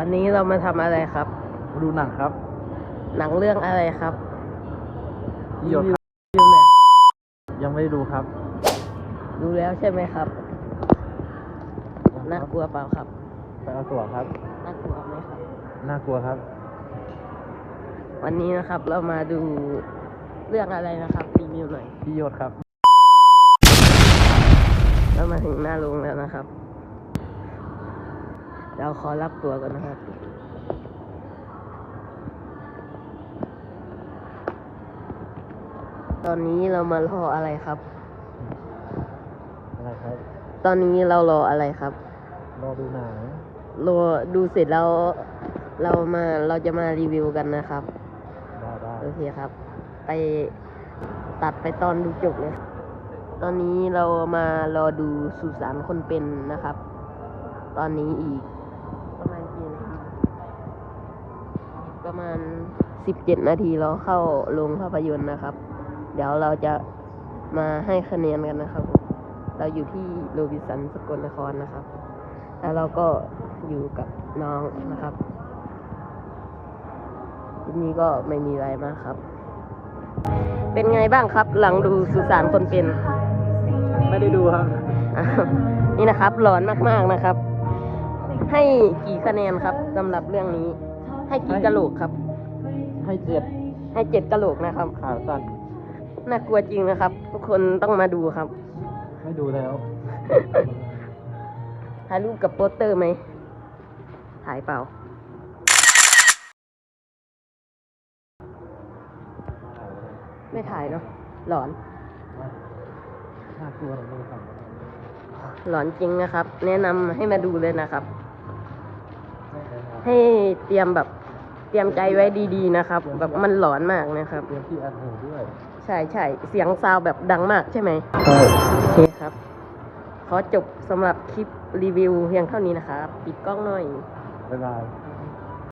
วันนี้เรามาทำอะไรครับมาดูหนังครับ หนังเรื่องอะไรครับพี่หยดครับรีวิวหน่อยยังไม่ได้ดูครับดูแล้วใช่ไหมครับ น่ากลัวเปล่าครับ ไปเอาตั๋วครับ น่ากลัวไหมครับ น่ากลัวครับ วันนี้นะครับเรามาดูเรื่องอะไรนะครับรีวิวหน่อยพี่หยดครับ เรามาถึงหน้าโรงแล้วนะครับ เราขอรับตัวก่อนนะครับตอนนี้เรามารออะไรครับ อะไรครับ ตอนนี้เรารออะไรครับ รอดูหนังรอดูเสร็จแล้วเรามาเราจะมารีวิวกันนะครับ ได้ได้โอเคครับ ไปตัดไปตอนดูจบเลย ตอนนี้เรามารอดูสุสานคนเป็นนะครับ ตอนนี้อีก ประมาณสิบเจ็ดนาทีเราเข้าโรงภาพยนตร์นะครับ เดี๋ยวเราจะมาให้คะแนนกันนะครับ เราอยู่ที่โรบินสันสกลนครนะครับ แล้วเราก็อยู่กับน้องนะครับทีนี้ก็ไม่มีอะไรมากครับ เป็นไงบ้างครับหลังดูสุสานคนเป็น ไม่ได้ดูครับอ้าวนี่นะครับหลอนมากๆนะครับ ให้กี่คะแนนครับสำหรับเรื่องนี้ ให้กี่กะโหลกครับ ให้เจ็ดให้เจ็ดกะโหลกนะครับขาสั้นน่ากลัวจริงนะครับ ทุกคนต้องมาดูครับ ไม่ดูแล้ว ถ่ายรูปกับโปสเตอร์ไหมถ่ายเปล่า ไม่ถ่ายเนาะหลอน น่ากลัวเลยดูครับหลอนจริงนะครับ แนะนำให้มาดูเลยนะครับ ให้ เตรียมแบบเตรียมใจไว้ดีๆนะครับ แบบมันหลอนมากนะครับ เตรียมที่อันหูด้วย ใช่ใช่เสียงซาวแบบดังมากใช่ไหมใช่โอเคครับ ขอจบสำหรับคลิปรีวิวเพียงเท่านี้นะครับ ปิดกล้องหน่อย บ๊ายบาย